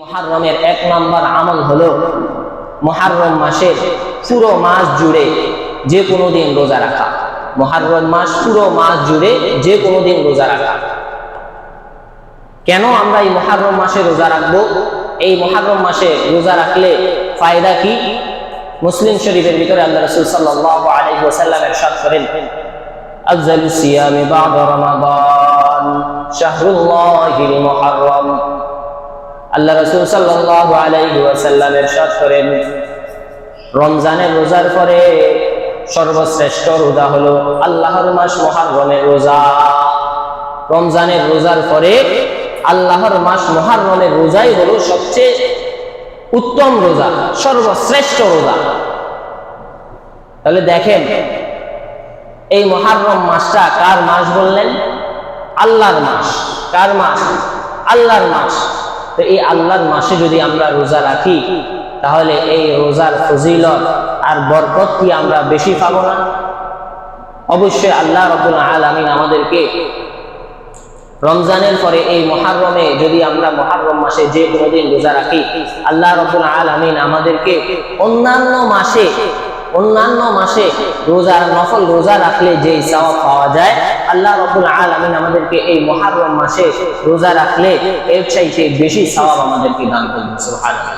মহারমের এক নম্বর আমল হলো মহারম মাসের পুরো মাস জুড়ে যে কোনো দিন রোজা রাখা। মহারম মাস পুরো মাস জুড়ে যে কোনো দিন রোজা রাখা। কেন আমরা এই মহারম মাসে রোজা রাখব? এই মহারম মাসে রোজা রাখলে ফায়দা কি? মুসলিম শরীফের ভিতরে আল্লাহ রসুল সাল্লাহ আলহিহাসাল্লামের সাদ করেন আফজালু সিয়ামি বাদ রমাদান, শাহরুল্লাহিল মহারম আল্লাহ রসুল সাল্লাল্লাহু আলাইহি ওয়াসাল্লাম ইরশাদ করেন। রমজানের রোজার পরে সর্বশ্রেষ্ঠ রোজা হলো আল্লাহর মাস মহারমের রোজা। রমজানের রোজার পরে আল্লাহর মাস মহারমের রোজাই হলো সবচেয়ে উত্তম রোজা, সর্বশ্রেষ্ঠ রোজা। তাহলে দেখেন, এই মহারম মাসটা কার মাস বললেন? আল্লাহর মাস। কার মাস? আল্লাহর মাস। তো এই আল্লাহর মাসে যদি আমরা রোজা রাখি, তাহলে এই রোজার ফজিলত আর বরকত কি আমরা বেশি পাবো না? অবশ্যই আল্লাহ রবুল আলমিন আমাদেরকে রমজানের পরে এই মহারমে যদি আমরা মহারম মাসে যে কোনো দিন রোজা রাখি, আল্লাহ রবুল আলমিন আমাদেরকে অন্যান্য মাসে অন্যান্য মাসে রোজার নফল রোজা রাখলে যে সওয়াব পাওয়া যায়, আল্লাহ রবুল আলমিন আমাদেরকে এই মহারম মাসে রোজা রাখলে এর চাইতে বেশি সওয়াব আমাদেরকে দান করবেন, সুবহানাল্লাহ।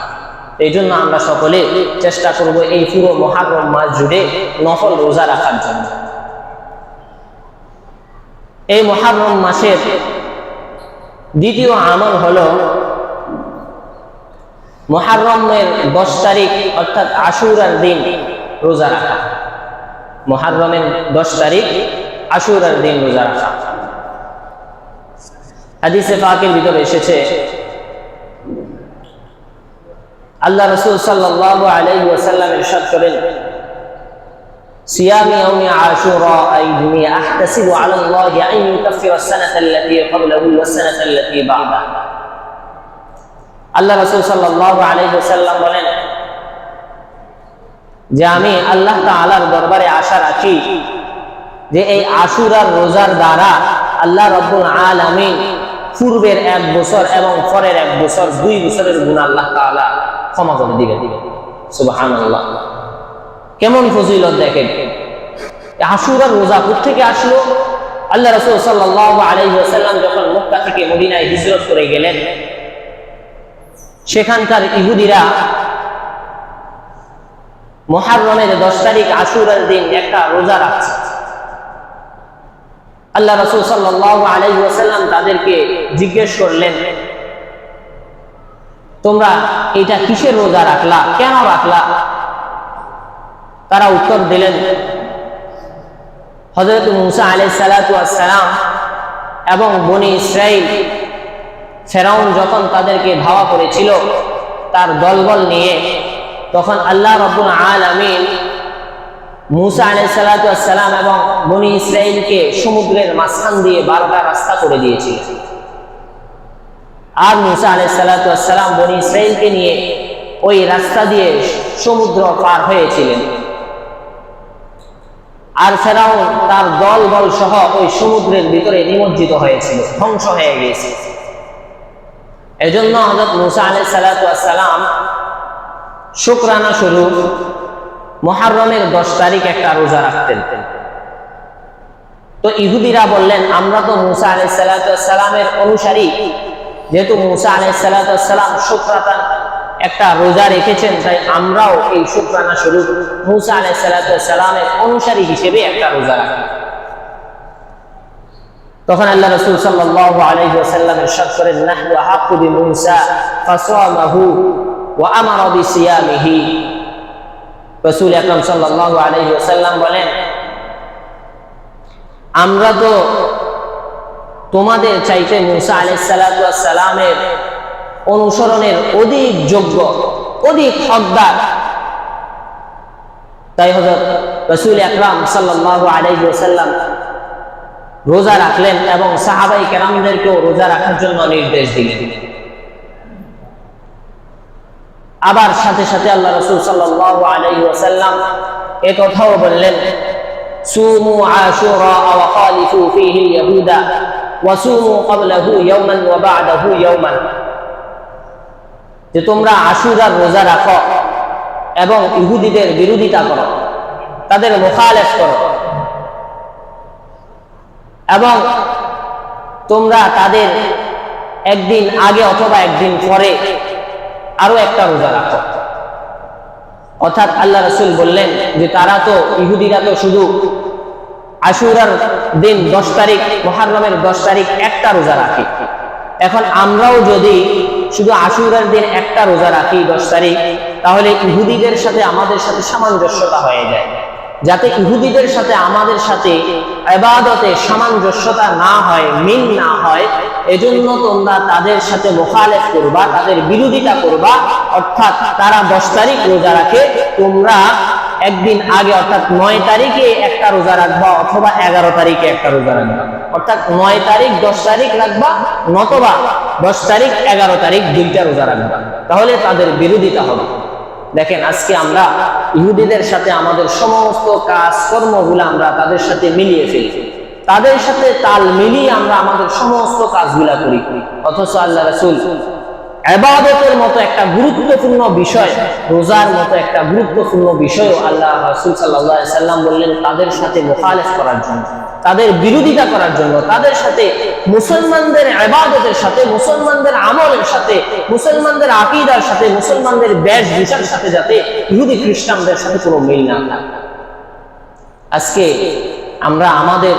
এই জন্য আমরা সকলে চেষ্টা করব এই পুরো মহারম মাস জুড়ে নফল রোজা রাখার জন্য। এই মহারম মাসের দ্বিতীয় আমল হলো মহারমের দশ তারিখ, অর্থাৎ আশুরার দিন। রোজা রাখা মহারমের দশ তারিখ আশুরার দিন রোজা রাখা হাদিসে পাকের ভিতরে এসেছে আল্লাহ রসুল সাল্লাল্লাহু আলাইহি ওয়াসাল্লাম ইরশাদ করেন صيام يوم عاشوراء إني أحتسب على الله أن يكفر السنة التي قبله والسنة التي بعده আল্লাহ রসুল সাল্লাল্লাহু আলাইহি ওয়াসাল্লাম বলেন যে আমি আল্লাহ তাআলার দরবারে আশা রাখি যে এই আশুরার রোজার দ্বারা আল্লাহ রব্বুল আলামিন পূর্বের এক বছর এবং পরের এক বছর দুই বছরের গুণ আল্লাহ তাআলা ক্ষমা করে দিবে দিবে সুবহানাল্লাহ। কেমন ফজিলত দেখেন? আশুরার রোজা থেকে আসলো? আল্লাহ রসুল সাল্লাল্লাহু আলাইহি ওয়াসাল্লাম যখন মক্কা থেকে মদিনায় হিজরত করে গেলেন, সেখানকার ইহুদিরা মহারমের দশ তারিখ আশুরার দিন একটা রোজা রাখছে। আল্লাহ রসুল সাল্লাহ তাদেরকে জিজ্ঞেস করলেন, তোমরা এটা কিসের রোজা রাখলা? কেন রাখলা? তারা উত্তর দিলেন হজরত মুসা আলাই সালাম এবং বনি ইসরাইল ফেরাউন যখন তাদেরকে ধাওয়া করেছিল, তার দলবল নিয়ে তখন আল্লাহ রব্বুল আলামিন মুসা আলাইসালাম এবং বনি ইসরাইলকে সমুদ্রের মাঝখান দিয়ে বারোটা রাস্তা করে দিয়েছিল আর মুসা আলাইসালাম বনি ইসরাইলকে নিয়ে ওই রাস্তা দিয়ে সমুদ্র পার হয়েছিলেন। আর ফেরাউন তার দল বল সহ ওই সমুদ্রের ভিতরে নিমজ্জিত হয়েছিল, ধ্বংস হয়ে গিয়েছে এজন্য হজরত মুসা আলাই সালাম শুক্রানা স্বরূপ মহারমের দশ তারিখ একটা রোজা রাখতেন। তো ইহুদিরা বললেন, আমরা তো মুসা আলাই সালামের অনুসারী। যেহেতু মুসা আলাই সালাম শুক্রাতান একটা রোজা রেখেছেন, তাই আমরাও এই শুক্রানা স্বরূপ মুসা আলাই সালামের অনুসারী হিসেবে একটা রোজা রাখি। তখন আল্লাহ রসুল সাল্লাহ আলাইহি ওয়াসাল্লাম ইরশাদ করেন বিমূসা ফাসামাহু বলেন, আমরা তো তোমাদের চাইতে মুসা আলাইহিস সালাতু ওয়াস সালামের অনুসরণের অধিক যোগ্য, অধিক হকদার। তাই হযরত রাসূল আকরাম সাল্লাল্লাহু আলাইহি ওয়াসাল্লাম রোজা রাখলেন এবং সাহাবাই কেরামদেরকেও রোজা রাখার জন্য নির্দেশ দিলেন। আবার সাথে সাথে আল্লাহ রসুল সাল্লাল্লাহু আলাইহি ওয়াসাল্লাম এ কথাও বললেন, সুমু আশুরা ওয়া খালিফু ফীহি ইয়াহুদা ওয়া সুমু ক্বাবলাহু ইয়াওমান ওয়া বা'দাহু ইয়াওমান যে তোমরা আশুরার রোজা রাখো এবং ইহুদিদের বিরোধিতা করো, তাদের মোখালেফ করো এবং তোমরা তাদের একদিন আগে অথবা একদিন পরে আরও একটা রোজা রাখো। অর্থাৎ আল্লাহ রসুল বললেন যে তারা তো ইহুদিরা তো শুধু আশুরার দিন দশ তারিখ মহারমের দশ তারিখ একটা রোজা রাখি। এখন আমরাও যদি শুধু আশুরার দিন একটা রোজা রাখি দশ তারিখ, তাহলে ইহুদিদের সাথে আমাদের সাথে সামঞ্জস্যতা হয়ে যায়। যাতে ইহুদিদের সাথে, আমাদের সাথে এবাদতে সামঞ্জস্যতা না হয়, মিল না হয়, এজন্য তোমরা তাদের সাথে মোখালেফ করবা, তাদের বিরোধিতা করবা। অর্থাৎ তারা দশ তারিখ রোজা রাখে, তোমরা একদিন আগে, অর্থাৎ নয় তারিখে একটা রোজা রাখবা অথবা এগারো তারিখে একটা রোজা রাখবা। অর্থাৎ নয় তারিখ, দশ তারিখ রাখবা, নতবা দশ তারিখ, এগারো তারিখ দুইটা রোজা রাখবা। তাহলে তাদের বিরোধিতা হবে। দেখেন, আজকে আমরা ইহুদিদের সাথে আমাদের সমস্ত কাজ কর্মগুলো আমরা তাদের সাথে মিলিয়ে ফেলি। তাদের সাথে তাল মিলিয়ে আমরা আমাদের সমস্ত কাজগুলা করি। অথচ আল্লাহ রসুল এবাদতের মতো একটা গুরুত্বপূর্ণ বিষয়, রোজার মতো একটা গুরুত্বপূর্ণ বিষয় আল্লাহ রসুল সাল্লাহ সাল্লাম বললেন তাদের সাথে মোখালেফ করার জন্য। তাদের বিরোধিতা করার জন্য, তাদের সাথে মুসলমানদের এবাদতের সাথে, মুসলমানদের আমলের সাথে, মুসলমানদের আকিদার সাথে, মুসলমানদের বেশভূষার সাথে যাতে ইহুদি খ্রিস্টানদের সাথে কোনো মিল না আজকে আমরা আমাদের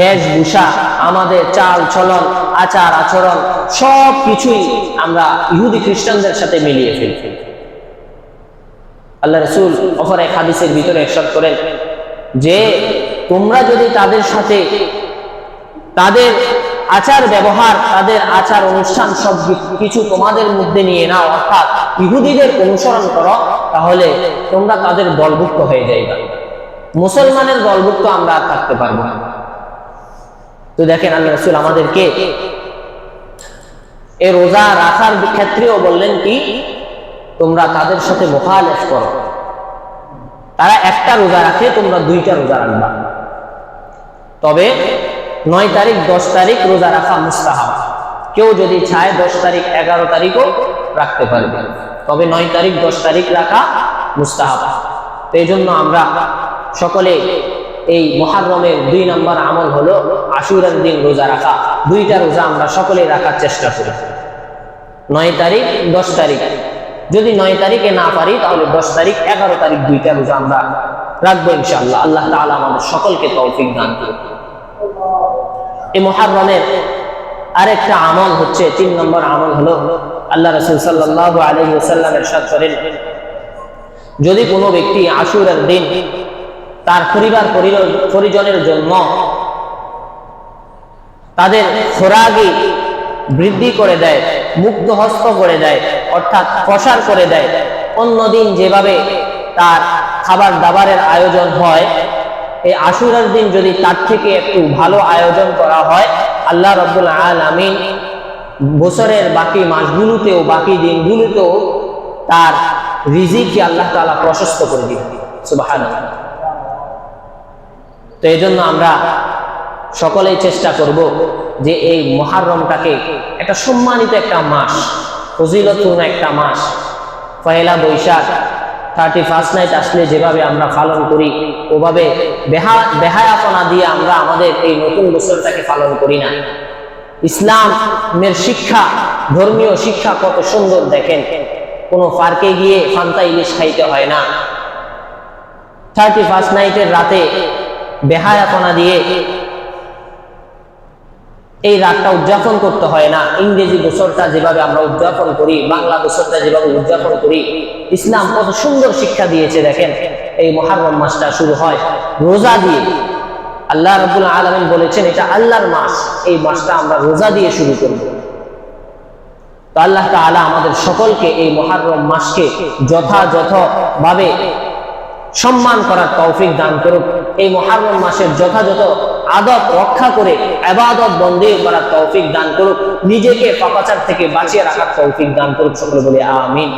বেশভূষা আমাদের চাল চলন, আচার আচরণ সব কিছুই আমরা ইহুদি খ্রিস্টানদের সাথে মিলিয়ে ফেলি। আল্লাহ রসুল অফর এক হাদিসের ভিতরে একসাথ করেন যে তোমরা যদি তাদের সাথে তাদের আচার ব্যবহার, তাদের আচার অনুষ্ঠান সব কিছু তোমাদের মধ্যে নিয়ে নাও, অর্থাৎ ইহুদিদের অনুসরণ করো, তাহলে তোমরা তাদের দলভুক্ত হয়ে যাইবা। মুসলমানের দলভুক্ত আমরা আর থাকতে পারব না। তো দেখেন আল্লাহ রসুল আমাদেরকে এ রোজা রাখার ক্ষেত্রেও বললেন কি, তোমরা তাদের সাথে মোখালেফ করো। তারা একটা রোজা রাখে, তোমরা দুইটা রোজা রাখবা। তবে নয় তারিখ, দশ তারিখ রোজা রাখা মুস্তাহাব। কেউ যদি চায় দশ তারিখ, এগারো তারিখও রাখতে পারবে। তবে নয় তারিখ, দশ তারিখ রাখা মুস্তাহাব। তো এই জন্য আমরা সকলে এই মহারমের দুই নম্বর আমল হলো আশুরার দিন রোজা রাখা। দুইটা রোজা আমরা সকলে রাখার চেষ্টা করি। নয় তারিখ, দশ তারিখ। যদি নয় তারিখে না পারি, তাহলে দশ তারিখ, এগারো তারিখ দুইটা রোজা আমরা রাখব ইনশাআল্লাহ। আল্লাহ তাআলা আমাদের সকলকে তৌফিক দান করুন এই মহারমের আরেকটা আমল হচ্ছে, তিন নম্বর আমল হলো আল্লাহ রসুল সাল্লাহ আলহি সাল্লাম এরশাদ করেন, যদি কোনো ব্যক্তি আশুরের দিন তার পরিবার পরিজনের জন্য তাদের খোরাগি বৃদ্ধি করে দেয় মুক্ত হস্ত করে দেয়, অর্থাৎ প্রসার করে দেয়, অন্যদিন যেভাবে তার খাবার দাবারের আয়োজন হয় এই আশুরার দিন যদি তার থেকে একটু ভালো আয়োজন করা হয়, আল্লাহ রব্বুল আলমিন বছরের বাকি মাসগুলোতেও, বাকি দিনগুলোতেও তার রিজিককে আল্লাহ তালা প্রশস্ত করে দিবে। সুবাহ তো এই জন্য আমরা সকলেই চেষ্টা করব যে এই মহারমটাকে একটা সম্মানিত একটা মাস ফজিলতপূর্ণ একটা মাস Poila Boishakh thirty first night আসলে যেভাবে আমরা পালন করি, ওভাবে বেহা, বেহায়াপনা দিয়ে আমরা আমাদের এই নতুন বছরটাকে পালন করি না। ইসলামের শিক্ষা, ধর্মীয় শিক্ষা কত সুন্দর দেখেন। কোনো পার্কে গিয়ে ফান্তা ইলিশ খাইতে হয় না। থার্টি ফার্স্ট নাইটের রাতে বেহায়াপনা দিয়ে এই রাতটা উদযাপন করতে হয় না। ইংরেজি বছরটা যেভাবে আমরা উদযাপন করি, বাংলা বছরটা যেভাবে উদযাপন করি, ইসলাম কত সুন্দর শিক্ষা দিয়েছে দেখেন। এই মহারম মাসটা শুরু হয় রোজা দিয়ে। আল্লাহ রবুল আলমিন বলেছেন, এটা আল্লাহর মাস। এই মাসটা আমরা রোজা দিয়ে শুরু করব। তো আল্লাহ তালা আমাদের সকলকে এই মহারম মাসকে যথাযথভাবে সম্মান করার তৌফিক দান করুক। এই মহারম মাসের যথাযথ আদব রক্ষা করে আবাদত বন্ধে করার তৌফিক দান করুক, নিজেকে পাপাচার থেকে বাঁচিয়ে রাখার তৌফিক দান করুক, সকলে বলে আমিন।